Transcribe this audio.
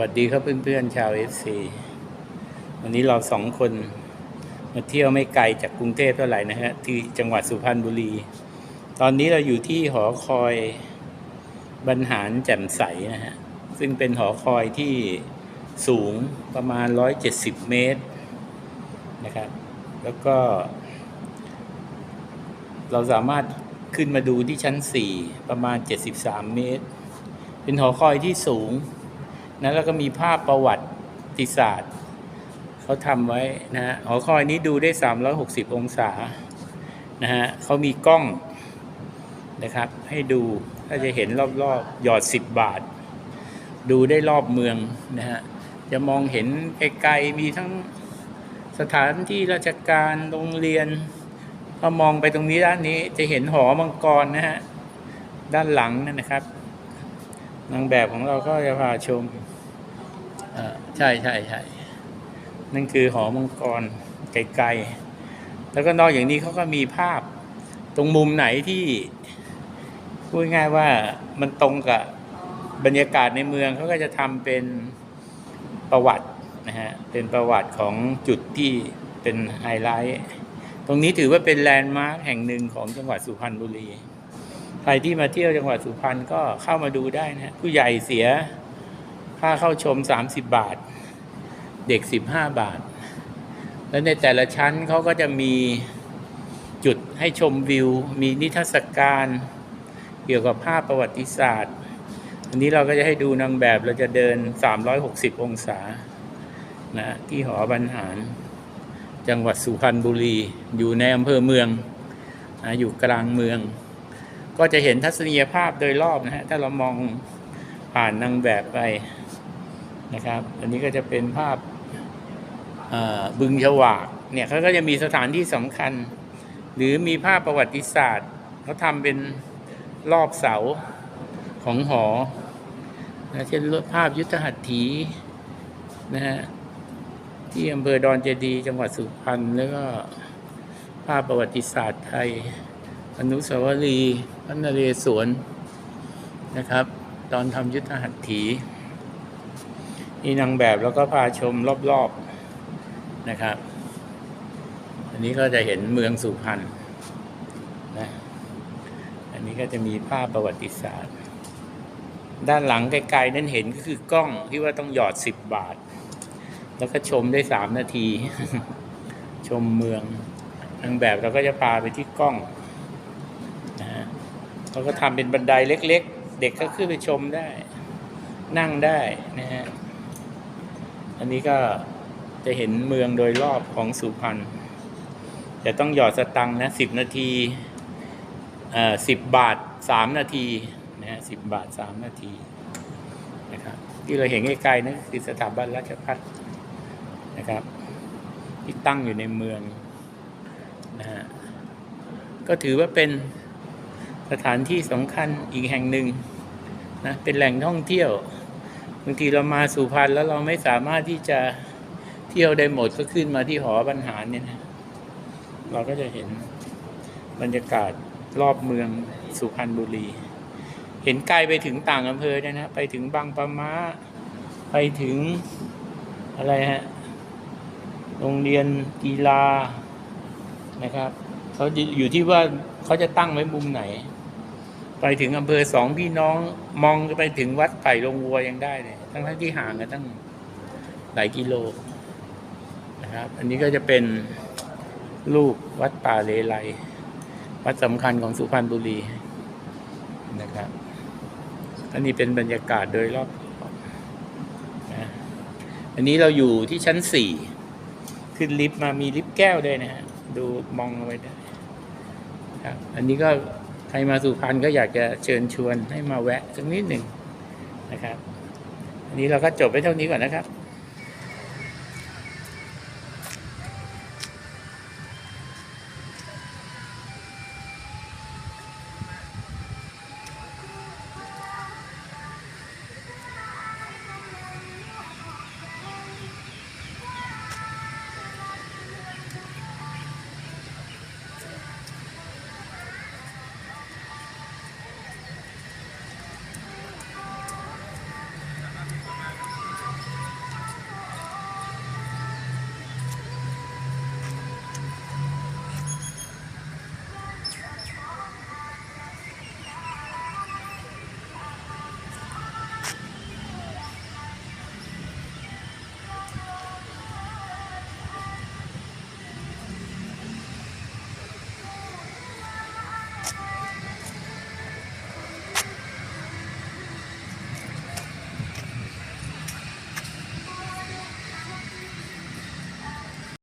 วัสดีครับเพื่อนๆชาวเอฟซีวันนี้เราสองคนมาเที่ยวไม่ไกลจากกรุงเทพเท่าไหร่นะฮะที่จังหวัดสุพรรณบุรี ตอนนี้เราอยู่ที่หอคอยบรรหารแจ่มใสนะฮะซึ่งเป็นหอคอยที่สูงประมาณ 170 เมตรนะครับ แล้วก็ เราสามารถขึ้นมาดูที่ชั้น 4 ประมาณ 73 เมตร เป็นหอคอยที่สูง นะแล้วก็มีภาพประวัติศาสตร์เขาทำไว้นะฮะหอคอยนี้ดูได้ 360 องศานะฮะเขามีกล้องนะครับ ให้ดูถ้าจะเห็นรอบๆ หยอด 10 บาท ดูได้รอบเมืองนะฮะจะมองเห็นไกลๆมีทั้งสถานที่ราชการโรงเรียนพอมองไปตรงนี้ด้านนี้จะเห็นหอมังกรนะฮะ ด้านหลังนั่นนะครับนางแบบของเราก็จะพาชม ใช่ใช่ใช่นั่นคือหอมังกรไกลๆแล้วก็นอกอย่างนี้เขาก็มีภาพตรงมุมไหนที่พูดง่ายว่ามันตรงกับบรรยากาศในเมืองเขาก็จะทำเป็นประวัตินะฮะเป็นประวัติของจุดที่เป็นไฮไลท์ตรงนี้ถือว่าเป็นแลนด์มาร์คแห่งหนึ่งของจังหวัดสุพรรณบุรี ใครที่มาเที่ยวจังหวัดสุพรรณก็เข้ามาดูได้นะผู้ใหญ่เสีย ค่าเข้าชม 30 บาท เด็ก 15 บาท แล้วในแต่ละชั้นเขาก็จะมีจุดให้ชมวิว มีนิทรรศการ เกี่ยวกับภาพประวัติศาสตร์ อันนี้เราก็จะให้ดูนางแบบเราจะเดิน 360 องศานะที่หอบรรหาร จังหวัดสุพรรณบุรี อยู่ในอำเภอเมืองนะอยู่กลางเมือง ก็จะเห็นทัศนียภาพโดยรอบนะฮะ ถ้าเรามองผ่านนางแบบไป นะครับ อันนี้ก็จะเป็นภาพบึงฉวากเนี่ยเขาก็จะมีสถานที่สำคัญ หรือมีภาพประวัติศาสตร์เขาทำเป็นรอบเสาของหอนะเช่นภาพยุทธหัตถีนะฮะที่อำเภอดอนเจดี จังหวัดสุพรรณแล้วก็ภาพประวัติศาสตร์ไทย อนุสาวรีย์พระนเรศวรนะครับ ตอนทำยุทธหัตถี นี่นางแบบแล้วก็พาชมรอบๆนะครับ อันนี้ก็จะเห็นเมืองสุพรรณนะอันนี้ก็จะมีภาพประวัติศาสตร์ ด้านหลังไกลๆนั่นเห็นก็คือกล้องที่ว่าต้องหยอด10บาท แล้วก็ชมได้3นาที ชมเมืองนางแบบเราก็จะพาไปที่กล้องนะฮะเขาก็ทำเป็นบันไดเล็ก ๆ เด็กก็ขึ้นไปชมได้ นั่งได้นะฮะ อันนี้ก็จะเห็นเมืองโดยรอบของสุพรรณแต่ต้องหยอดสตังค์นะสิบนาทีอ่อสิบบาทสามนาทีนะฮะสิบบาทสามนาทีนะครับที่เราเห็นไกลๆนั่นคือสถาบันราชพัฒนะครับ ที่ตั้งอยู่ในเมืองนะฮะก็ถือว่าเป็นสถานที่สำคัญอีกแห่งหนึ่งนะเป็นแหล่งท่องเที่ยว บางทีเรามาสุพรรณแล้วเราไม่สามารถที่จะเที่ยวได้หมดก็ขึ้นมาที่หอบรรหารเนี่ยนะเราก็จะเห็นบรรยากาศรอบเมืองสุพรรณบุรี เห็นไกลไปถึงต่างอำเภอด้วยนะไปถึงบางปะมาไปถึงอะไรฮะโรงเรียนกีฬานะครับเขาอยู่ที่ว่าเขาจะตั้งไว้มุมไหน ไปถึงอำเภอสองพี่น้องมองไปถึงวัดไผ่ลงวัวยังได้เลย ทั้งทั้งที่ห่างกันตั้งหลายกิโลนะครับ อันนี้ก็จะเป็นรูปวัดป่าเลไลวัดสำคัญของสุพรรณบุรีนะครับ อันนี้เป็นบรรยากาศโดยรอบนะอันนี้เราอยู่ที่ชั้นสี่ขึ้นลิฟต์มามีลิฟต์แก้วด้วยนะฮะดูมองเอาไว้ได้ครับ อันนี้ก็ รมาสุพรรณก็อยากจะเชิญชวนให้มาแวะสักนิดหนึ่งนะครับ อันนี้เราก็จบไปเท่านี้ก่อนนะครับ